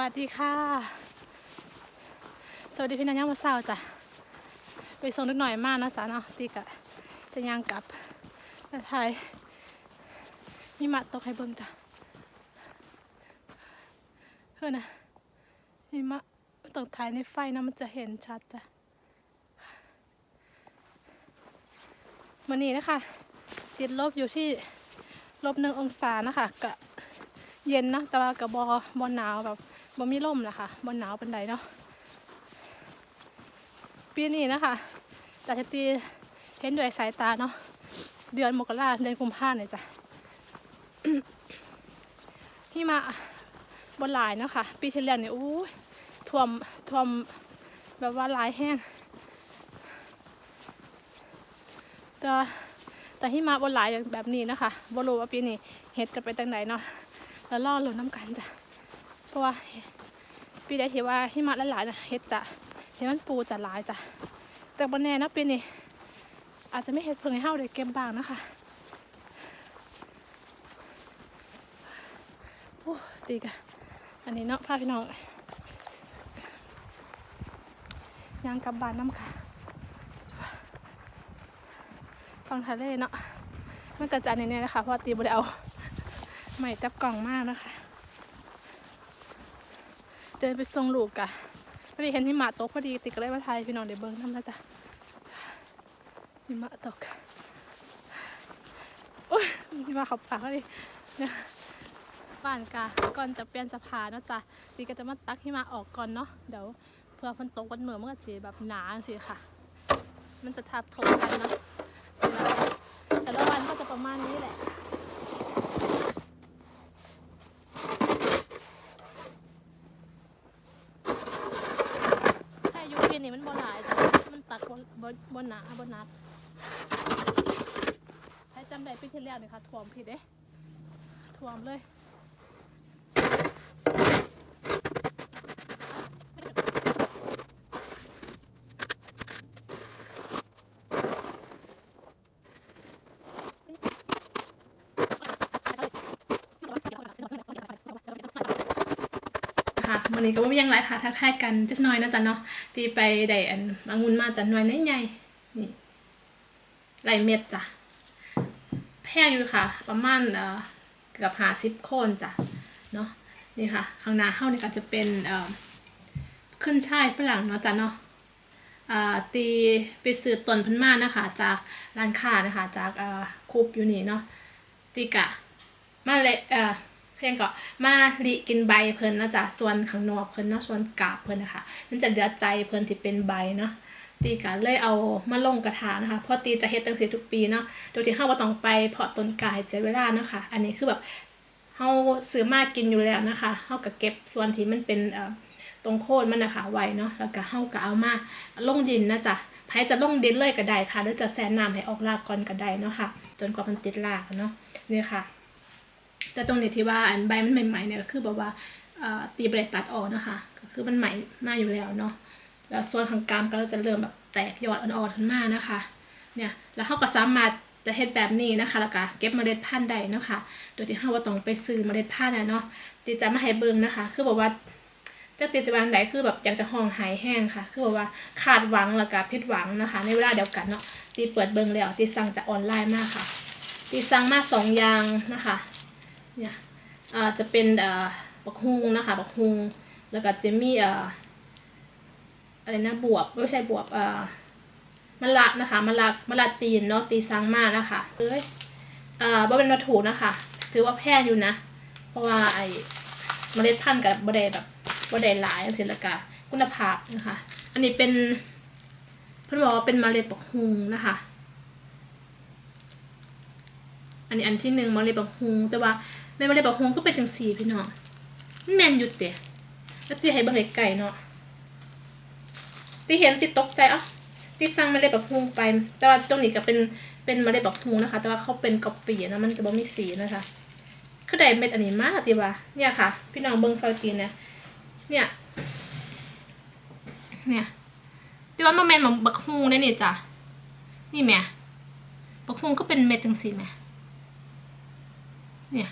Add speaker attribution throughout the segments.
Speaker 1: วัสดีค่ะ สวัสดีพี่น้องย่างมาเศร้าจ้ะ ไปส่งนิดหน่อยมากนะสาเนาะตีกะจะย่างกลับแล้วไทยนี่มาตกให้เบิ่งจ้ะเฮ้ยนะนี่มาตกถ่ายในไฟนะมันจะเห็นชัดจ้ะวันนี้นะคะ ติดลบอยู่ที่ลบหนึ่งองศานะคะกะเย็นนะ แต่ว่ากับบอบอหนาวแบบ บอมีลมนะคะบอหนาวเป็นไดเนาะปีนี้นะคะจากที่ตีเห็นด้วยสายตาเนาะเดือนมกราเดือนกุมภาเนี่ยจ้ะที่มาบนหลายเนาะค่ะ ปีที่แล้วเนี่ยอู้ท่วมท่วมแบบว่าหลายแห้งแต่แต่ที่มาบนหลายอย่างแบบนี้นะคะบรู้ว่าปีนี้เห็ดจะไปทางไหนเนาะแล้วล่อหลุนน้ำกันจ้ะ ราะว่าปีใดที่ว่าหิมะหลายๆนะเห็ดจะเห็ดมันปูจะหลายจ้ะแต่บนแน่นะปีนี้อาจจะไม่เห็ดเพิ่งให้เฮาได้เก็บบ้างนะคะโอ้ตีกะอันนี้เนาะพาพี่น้องยางกลับบ้านน้ำค่ะฟังทะเลเนาะมันกระจายในนี้นะคะเพราะตีบ่ได้เอาใหม่จับกล่องมากนะคะ ดินไปส่งลูกกะพอดีเห็นหิมะตกพอดีติดก็เลยมาถ่ายพี่น้องเดี๋ยวเบิ้งทำนะจ๊ะหิมะตกโอ้ยหิมะเขาปากพอดีเนี่ยบ้านกะก่อนจะเปลี่ยนสะพานนะจ๊ะตีก็จะมาตักหิมะออกก่อนเนาะเดี๋ยวเพื่อฝนตกวันเหมือมันก็จะแบบหนาสิค่ะ มันจะทับทบกันเนาะแต่ละวันก็จะประมาณนี้แหละ ถ้าอายุปีนี้ มันบ่หลายแต่มันตัดบนบนบนหนาบนนัดให้จำได้ปีที่แล้วนี่ค่ะถ่วมผิดเด้ถ่วมเลย ค่ะ วันนี้ก็ว่ายังไรค่ะทักทายกันจักน่อยนะจ๊ะเนาะตีไปได้อันบางุนมาจันหน่อยน้อยใหญ่นี่ไหลเม็ดจ้ะแพงอยู่ค่ะ ประมาณเอ่อเกือบหาสิบโคนจ้ะเนาะนี่ค่ะ ข้างหน้าเฮ้านี่ก็จะเป็นเอ่อขึ้นช่ายฝรั่งเนาะจ้ะเนาะอ่าตีไปซื้อต้นพันมานะคะ จากร้านค้านะคะ จากเอ่อคูปอยู่นี่เนาะตีกะมาเลยเอ่อ เพียงก็มาลิกินใบเพิ่นนะจ๊ะส่วนข้างนอกเพิ่นเนาะส่วนกาบเพิ่นนะคะมันจะเหลือใจเพิ่นที่เป็นใบเนาะตีก็เลยเอามาลงกระถานะคะเพราะตีจะเฮ็ดตั้งสีทุกปีเนาะโดยที่เฮาบ่ต้องไปเพาะต้นกายเสียเวลาเนาะค่ะอันนี้คือแบบเฮาซื้อมากินอยู่แล้วนะคะเฮาก็เก็บส่วนที่มันเป็นเอ่อตรงโคนมันนะคะไว้เนาะแล้วก็เฮาก็เอามาลงดินนะจ๊ะใครจะลงดินเลยก็ได้ค่ะหรือจะแซนน้ำให้ออกรากก่อนก็ได้เนาะค่ะ จนกว่ามันติดรากเนาะนี่ค่ะ จะตรงนี้ที่ว่าอันใบมันใหม่ๆเนี่ยก็คือแบบว่าตีเบรดตัดออกนะคะก็คือมันใหม่มากอยู่แล้วเนาะแล้วส่วนข้างกลางก็จะเริ่มแบบแตกยอดอ่อนๆขึ้นมานะคะเนี่ยแล้วเขาก็สามารถจะเฮ็ดแบบนี้นะคะแล้วก็เก็บเมล็ดพันธุ์ได้นะคะ โดยที่เราว่าต้องไปซื้อเมล็ดพันธุ์นะเนาะตีจะมาให้เบิ่งนะคะ คือบอกว่าจะตีจะวางใดคือแบบอยากจะห้องหายแห้งค่ะ คือบอกว่าขาดหวังแล้วก็ผิดหวังนะคะ ในเวลาเดียวกันเนาะตีเปิดเบิ่งแล้วตีสั่งจากออนไลน์มากค่ะตีสั่งมาสองอย่างนะคะ เนี่ยอ่าจะเป็นเอ่อบักฮุงนะคะบักฮุงแล้วก็จะมีเอ่ออะไรนะบวบไม่ใช่บวบเอ่อมะละนะคะมะละมะละจีนเนาะตีซังมานะคะเอ้ยเอ่อบ่เป็นวัตถุนะคะ ถือว่าแพงอยู่นะ เพราะว่าไอ้เมล็ดพันธุ์กับบดได้แบบบดได้หลายสิละกะคุณภาพนะคะ อันนี้เป็นเพื่อนบอกว่าเป็นเมล็ดบักฮุงนะคะ อันนี้อันที่หนึ่งเมล็ดบักฮุงแต่ว่า ในวันเลยบอกฮวงก็เป็นจังสีพี่น้องแมนอยู่เตะแล้วตีให้เบิ่งไก่เนาะตีเห็นติดตกใจอะตีสั่งมาเลยแบบฮวงไป แต่ว่าตรงนี้ก็เป็นเป็นมาเลยแบบฮวงนะคะ แต่ว่าเขาเป็นกอปปี้นะมันจะบ่มีสีนะคะคือได้เม็ดอันนี้มากตีว่าเนี่ยค่ะ พี่น้องเบิ่งซอยตีนเนี่ยเนี่ยเนี่ยแต่ว่ามันแมนเมือนบักฮวงได้นี่จ้ะนี่แม่บักฮวงก็เป็นเม็ดจังสีแม่เนี่ย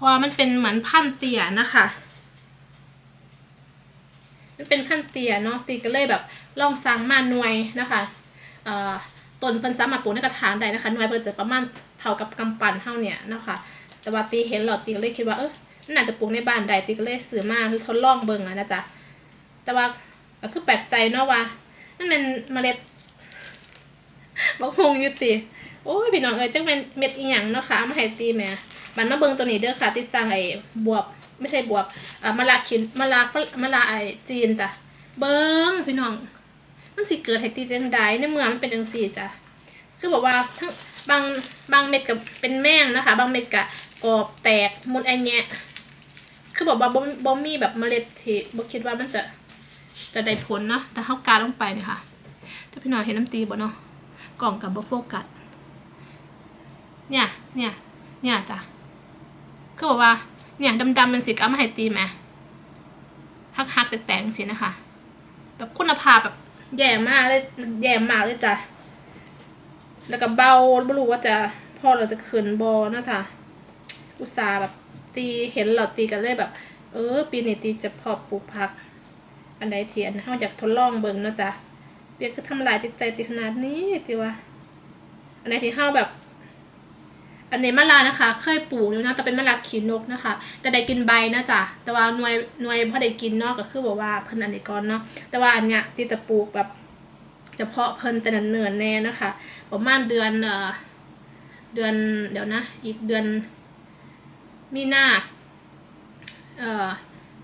Speaker 1: ราะว่ามันเป็นเหมือนพันเตี่ยนะคะ มันเป็นพันเตี่ยเนาะตีก็เลยแบบลองสั่งมาหน่วยนะคะเอ่อต้นเพิ่นสามารถปลูกในกระถางได้นะคะหน่วยเพิ่นจะประมาณเท่ากับกำปั้นเท่าเนี่ยนะคะแต่ว่าตีเห็นแล้วตีก็เลยคิดว่าเออมันน่าจะปลูกในบ้านได้ตีก็เลยซื้อมาทดลองเบิ่งอะนะจ๊ะแต่ว่าก็คือแปลกใจเนาะว่ามันเป็นเมล็ดบักฮงอยู่ติโอ้ยพี่น้องเอ้ยจังเป็นเม็ดอีหยังเนาะค่ะเอามาให้ตีแม่ มันมาเบิ่งตัวนี้เด้อค่ะ ที่สร้างไอ้บวบไม่ใช่บวบอ่ามะละขินมะละมะละไอ้จีนจ้ะเบิ่งพี่น้อง มันสิเกิดให้ตีจังใดในเมื่อมันเป็นจังซี่จ้ะคือบอกว่าทั้งบางบางเม็ดกับเป็นแมงนะคะ บางเม็ดกับกรอบแตกหมดไอแงะคือบอกว่าบ่บ่มีแบบเมล็ดที่บ่คิดว่ามันจะจะได้ผลเนาะแต่เฮากาลงไปเนี่ยค่ะถ้าพี่น้องเห็นน้ำตีบ่เนาะกล่องกับบโฟกัสเนี่ยเนี่ยเนี่ยจ้ะ คือบอกว่า เนี่ยดำๆเป็นสีก็เอามาให้ตีไหมฮักฮักๆแตกๆสินะคะ แบบคุณภาพแบบแย่มากเลยแย่มากเลยจ้ะแล้วก็เบาไม่รู้ว่าจะพอเราจะขืนบอนะจ๊ะอุตส่าห์แบบตีเห็นเราตีกันเลยแบบ เออ ปีนี้ตีจะพอปลูกผัก อันใดเทียนเขาอยากทดลองเบิ่งนะจ๊ะเปียกคือทำลายจิตใจติขนาดนี้ติว่าอันไหนที่ห้าแบบ อันนี้มะลานะคะ เคยปลูกอยู่นะแต่เป็นมะลาขีนกนะคะ แต่ได้กินใบนะจ๊ะแต่ว่าหน่วยหน่วยพอได้กินเนาะก็คือบอกว่าเพิ่นอันนี้ก่อนเนาะแต่ว่าอันเนี้ยที่จะปลูกแบบเฉพาะเพิ่นแต่นันเนินแน่นะคะ ประมาณเดือนเอ่อเดือนเดี๋ยวนะ อีกเดือน มีนาเอ่อ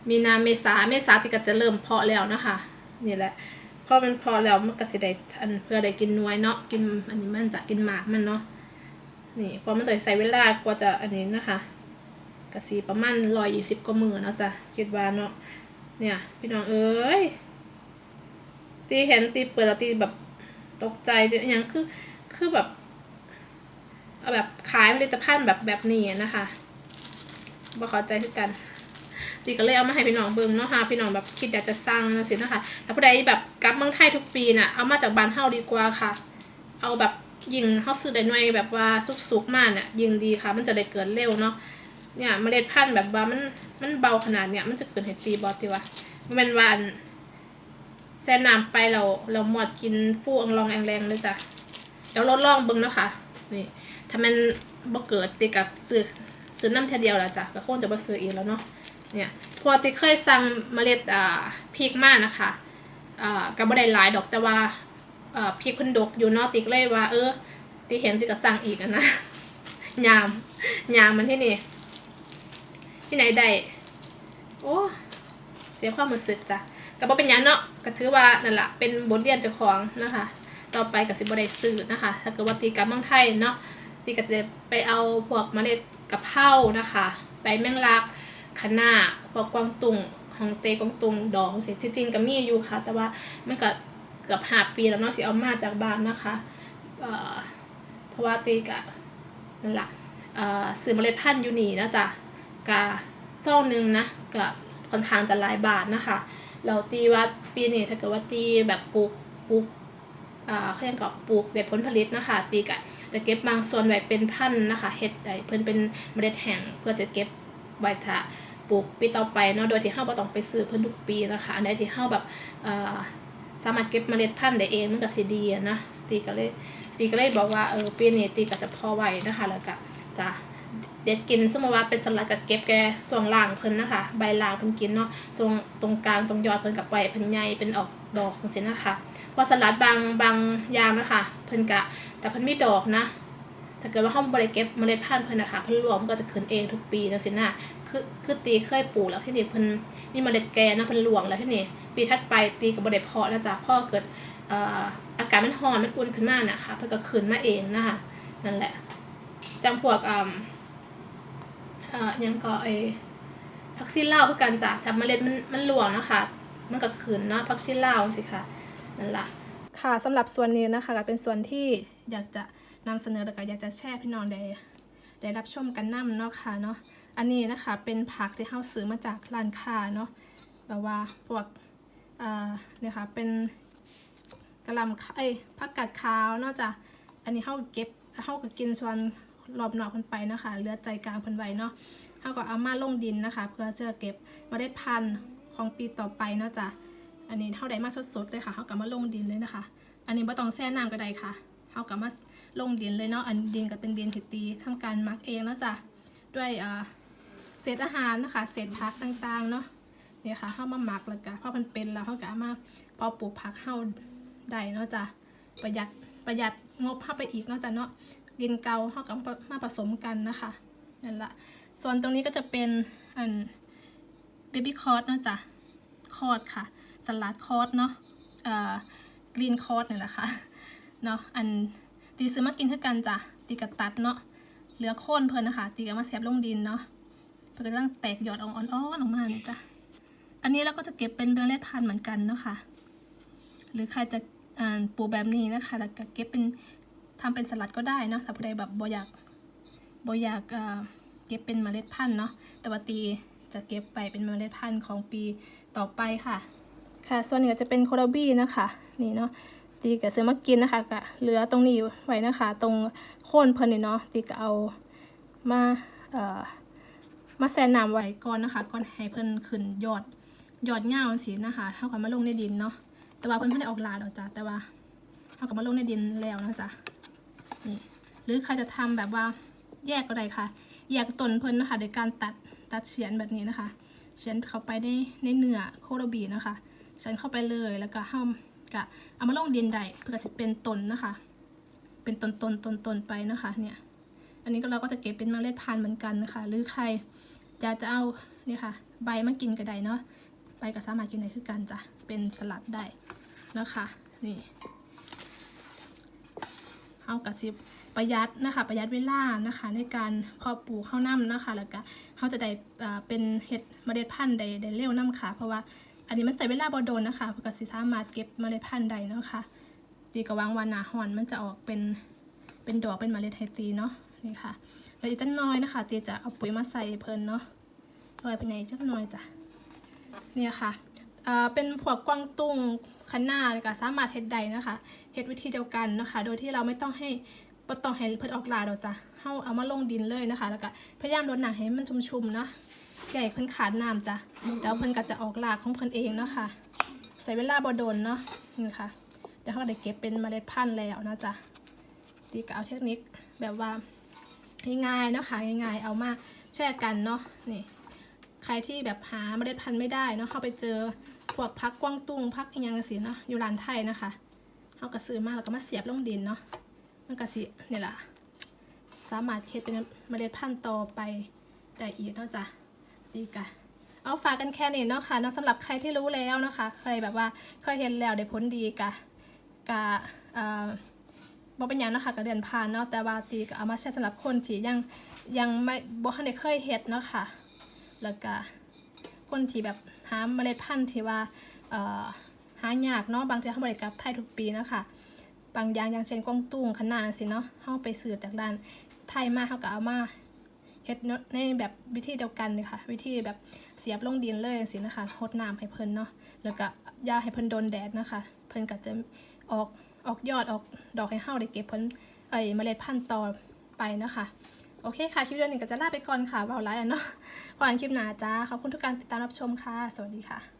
Speaker 1: มีนาเมษาเมษาติก็จะเริ่มเพาะแล้วนะคะนี่แหละพอมันพอแล้วมันก็สิได้อันเพื่อได้กินน่วยเนาะกินอันนี้มันจะกินหมากมันเนาะ นี่พอมันจะใส่เวลากว่าจะอันนี้นะคะกระสีประมาณร้อยยี่สิบกว่ามือเนาะจ้ะคิดว่าเนาะเนี่ยพี่น้องเอ้ยตีเห็นตีเปิดแล้วตีแบบตกใจเดี๋ยวอหยังคือคือแบบเอาแบบขายผลิตภัณฑ์แบบแบบนี้นะคะบ่เข้าใจคือกันตีก็เลยเอามาให้พี่น้องเบิ่งเนาะค่ะพี่น้องแบบคิดอยากจะสั่งนะสินะคะแต่ผู้ใดแบบกลับเมืองไทยทุกปีน่ะเอามาจากบ้านเฮาดีกว่าค่ะ เอาแบบ ยิงเฮาซื้อได้หน่วยแบบว่าสุกๆมากเนี่ยยิงดีค่ะ มันจะได้เกิดเร็วเนาะเนี่ยเมล็ดพันธุ์แบบว่ามันมันเบาขนาดเนี่ยมันจะเกิดให้ตีบอติวะมันเป็นวันแซ่น้ำไปเราเราหมดกินฟูอังลองแองแรงเลยจ้ะเดี๋ยวลดลองเบิ่งเนาะค่ะนี่ถ้ามันบ่เกิดตีกับซื้อซื้อน้ำแค่เดียวแล้วจ้ะก็คงจะบ่ซื้ออีกแล้วเนาะเนี่ยพอติเคยสั่งเมล็ดอ่าพริกมากนะคะอ่าก็บ่ได้หลายดอกแต่ว่า พริกเพิ่นดกอยู่นาะติกเลยว่า เออติเห็นติก็สั่งอีกอะนะยามยามมันที่นี่ ที่ไหนได้โอ้เสียความรู้สึกจ้ะก็บ่เป็นหยังเนาะก็ถือว่านั่นแหละเป็นบทเรียนเจ้าของนะคะ ต่อไปก็สิบ่ได้ซื้อนะคะ ถ้าเกิดว่าตีกับเมืองไทยเนาะตีก็จะไปเอาพวกเมล็ดกะเพรานะคะใบแมงลักคณะพวกกวางตุงของเตกวางตุงดองสิที่จริงก็มีอยู่ค่ะ แต่ว่ามันก็ เกือบห้าปีแล้วเนาะที่เอามาจากบ้านนะคะเพราะว่าตีกะนั่นแหละเอ่อซื้อเมล็ดพันธุ์ยูนีนะจ๊ะกะซ่องหนึงนะก็ค่อนข้างจะหลายบาทนะคะ เราตีว่าปีนี้ถ้าเกิดว่าตีแบบปลูกปลูกอ่าเขาเรียกกับปลูกได้ผลผลิตนะคะ ตีกะจะเก็บบางส่วนไว้เป็นพันธุ์นะคะเฮ็ดได้เพิ่นเป็นเมล็ดแห้งเพื่อจะเก็บไว้ถ้าปลูกปีต่อไปเนาะโดยที่เฮาบ่ต้องไปซื้อเพิ่นทุกปีนะคะ อันใดที่เฮาแบบอ่อ สามารถเก็บเมล็ดพันธุ์ได้เองมันก็สิดีอะนะตีก็เลยตีก็เลยบอกว่าเออปีนี้ตีก็จะพอไหวนะคะแล้วก็จะเด็ดกินสมมติว่าเป็นสลัดก็เก็บแกส่วนล่างเพิ่นนะคะ ใบล่างเพิ่นกินเนาะส่วนตรงกลางตรงยอดเพิ่นกับใบเพิ่นใหญ่เป็นออกดอกจังซี่นะคะพอสลัดบางบางอย่างนะคะเพิ่นกะ แต่เพิ่นมีดอกนะ ถ้าเกิดว่าเฮาบ่ได้เก็บเมล็ดพันธุ์เพิ่นนะคะเพิ่นรวมมันก็จะขึ้นเองทุกปีจังซี่นะคือคือตีเคยปลูกแล้วที่นี่เพิ่นมีเมล็ดแกนะเพิ่นหลวงแล้วที่นี่ปีถัดไปตีกับบริเพาะนะจ๊ะพ่อเกิดอากาศมันร้อนมันอุ่นขึ้นมากน่ะค่ะเพิ่นก็ขึ้นมาเองนะคะนั่นแหละจำพวกอ่าอ่อหยังก็ไอผักชีลาวคือกันจ้ะถ้าเมล็ดมันมันหลวงนะคะมันก็ขึ้นเนาะผักชีลาสิค่ะนั่นแหละค่ะสำหรับส่วนนี้นะคะก็เป็นส่วนที่อยากจะ นำเสนอแล้วก็อยากจะแชร์พี่น้องได้ได้รับชมกันนํเนาะค่ะเนาะอันนี้นะคะเป็นผักที่เฮาซื้อมาจากร้านค้าเนาะแบบว่าพวกเอ่อเนี่ยค่ะเป็นกระลำเอ้ยผักกาดขาวเนาะจ้ะอันนี้เฮาเก็บเฮาก็กินส่วนรอบนอกพิ่นไปนะคะเหลือใจกลางพิ่นไว้เนาะเฮาก็เอามาลงดินนะคะ เพื่อจะเก็บเมล็ดพันธุ์ของปีต่อไปเนาะจ้ะอันนี้เท่าใดมาสดๆเลยค่ะเฮาก็มาลงดินเลยนะคะ อันนี้บ่ต้องแช่น้ำก็ได้ค่ะเฮาก็มา ลงดินเลยเนาะอันดินก็เป็นดินที่ตีทำการมักเองเนาะจ้ะด้วยเศษอาหารนะคะเศษผักต่างๆเนาะเนี่ยค่ะเฮามาหมักแล้วก็พอมันเป็นแล้วเฮาก็เอามาพอปลูกผักเฮาได้เนาะจ้ะประหยัดประหยัดงบเฮาไปอีกเนาะจ้ะเนาะดินเก่าเฮาก็มามาผสมกันนะคะนั่นละส่วนตรงนี้ก็จะเป็นอันเบบี้คอร์สเนาะจ้ะคอร์สค่ะสลัดคอร์สเนาะเอ่อกรีนคอร์สเนี่ยแหละคะเนาะอัน ตีซื้อมากินเท่ากันจ้ะตีกระตัดเนาะเหลือโค่นเพิ่นนะคะ ตีก็มาเสียบลงดินเนาะเพื่อก็ต้องแตกหยอดอ่อนๆออกมาเนี่ยจ้ะอันนี้เราก็จะเก็บเป็นเมล็ดพันธุ์เหมือนกันเนาะค่ะ หรือใครจะปลูกแบบนี้นะคะแล้วก็เก็บเป็นทำเป็นสลัดก็ได้เนาะถ้าผู้ใดแบบบ่อยากบ่อยากเอ่อเก็บเป็นเมล็ดพันธุ์เนาะแต่ว่าตีจะเก็บไปเป็นเมล็ดพันธุ์ของปีต่อไปค่ะ ค่ะ ส่วนนี้ก็จะเป็นโคราบี้นะคะ นี่เนาะ ตีก็ซื้อมากินนะคะก็เหลือตรงนี้ไว้นะคะ ตรงโค่นเพิ่นนี่เนาะตีก็เอามาเอ่อมาแซนน้ำไว้ก่อนนะคะก่อนให้เพิ่นขึ้นยอดยอดเงาสินะคะเท่ากับมาลงในดินเนาะแต่ว่าเพิ่นเพิ่นได้ออกลาดอกจ้ะแต่ว่าเท่ากับมาลงในดินแล้วนะจ๊ะนี่หรือใครจะทำแบบว่าแยกก็ได้ค่ะ แยกต้นเพิ่นนะคะโดยการตัดตัดเฉียนแบบนี้นะคะเฉียนเข้าไปในในเนื้อโคโรบีนะคะเฉียนเข้าไปเลยแล้วก็ห้าม กะเอามาลงดินได้เพื่อจะเป็นตนนะคะ เป็นตนตนตนตนไปนะคะเนี่ยอันนี้ก็เราก็จะเก็บเป็นเมล็ดพันธุ์เหมือนกันนะคะ หรือใครจะจะเอาเนี่ยค่ะ ใบมากินก็ได้เนาะใบก็สามารถกินได้คือกันจ้ะเป็นสลัดได้นะคะนี่เอากระซิบประหยัดนะคะ ประหยัดเวลานะคะ ในการพาะปลูกข้าวน้ำนะคะ แล้วก็เขาจะได้เป็นเห็ดเมล็ดพันธุ์ได้ได้เร็วน้ำค่ะ เพราะว่า อันนี้มันใช้เวลาบ่โดนนะคะเพราะก็สิสามารถเก็บเมล็ดพันธุ์ได้เนาะค่ะตีกระวังวันนาหอนมันจะออกเป็นเป็นดอกเป็นเมล็ดไฮตีเนาะนี่ค่ะแล้วอีกจักหน้อยนะคะตีจะเอาปุ๋ยมาใส่เพิ่นเนาะลอยไปไหนจักหน้อยจ้ะเนี่ยค่ะเอ่อเป็นพวกกวางตุ้งคะน้าก็สามารถเฮ็ดได้นะคะเฮ็ดวิธีเดียวกันนะคะ โดยที่เราไม่ต้องให้บ่ต้องให้เพิ่นออกลาดอกจ้ะเฮาเอามาลงดินเลยนะคะ แล้วก็พยายามรดน้ำให้มันชุ่มๆเนาะ ใหญ่เพิ่นขาดน้ำจ้ะแล้วเพิ่นก็จะออกรากของเพิ่นเองเนาะค่ะ ใส่เวลาบดนเนาะนี่ค่ะเดี๋ยวเขาได้เก็บเป็นเมล็ดพันธุ์แล้วนะจ๊ะตีก็เอาเทคนิคแบบว่าง่ายๆเนาะค่ะง่ายๆ เอามาแช่กันเนาะนี่ใครที่แบบหาเมล็ดพันธุ์ไม่ได้เนาะเขาไปเจอพวกพักกวางตุ้งพักยังสิเนาะอยู่ร้านไทยนะคะเขาก็ซื้อมาแล้วก็มาเสียบลงดินเนาะมันก็สินี่แหละสามารถเฮ็ดเป็นเมล็ดพันธุ์ต่อไปได้อีกเนาะจ้ะ ดีกะเอาฝากกันแค่นี้เนาะค่ะเนาะสำหรับใครที่รู้แล้วนะคะ เคยแบบว่าเคยเห็นแล้วได้ผลดีกะกะเอ่อบ่เป็นหยังเนาะคะกะเดือนผ่านเนาะแต่ว่าตีก็เอามาใช้สำหรับคนที่ยังยังไม่บ่ทันได้เคยเฮ็ดเนาะค่ะ แล้วก็คนที่แบบหาเมล็ดพันธุ์ที่ว่าเอ่อหายากเนาะบางทีเขาบริกลับไทยทุกปีนะค่ะบางอย่างอย่างเช่นกวางตุ้งขนาดสิเนาะเขาไปซื้อจากด้านไทยมาเขาก็เอามา เฮ็ดในแบบวิธีเดียวกันเลยค่ะ วิธีแบบเสียบลงดินเลยสินะคะฮดน้ำให้เพิ่นเนาะแล้วก็ยาให้เพิ่นโดนแดดนะคะ เพิ่นก็จะออกออกยอดออกดอกให้เฮาได้เก็บผลเอ้ยเมล็ดพันธุ์ต่อไปนะคะโอเคค่ะ คลิปเดือนหนึ่งก็จะลาไปก่อนค่ะเบาไลน์อะเนาะก่อนคลิปหนาจ้าขอบคุณทุกการติดตามรับชมค่ะ สวัสดีค่ะ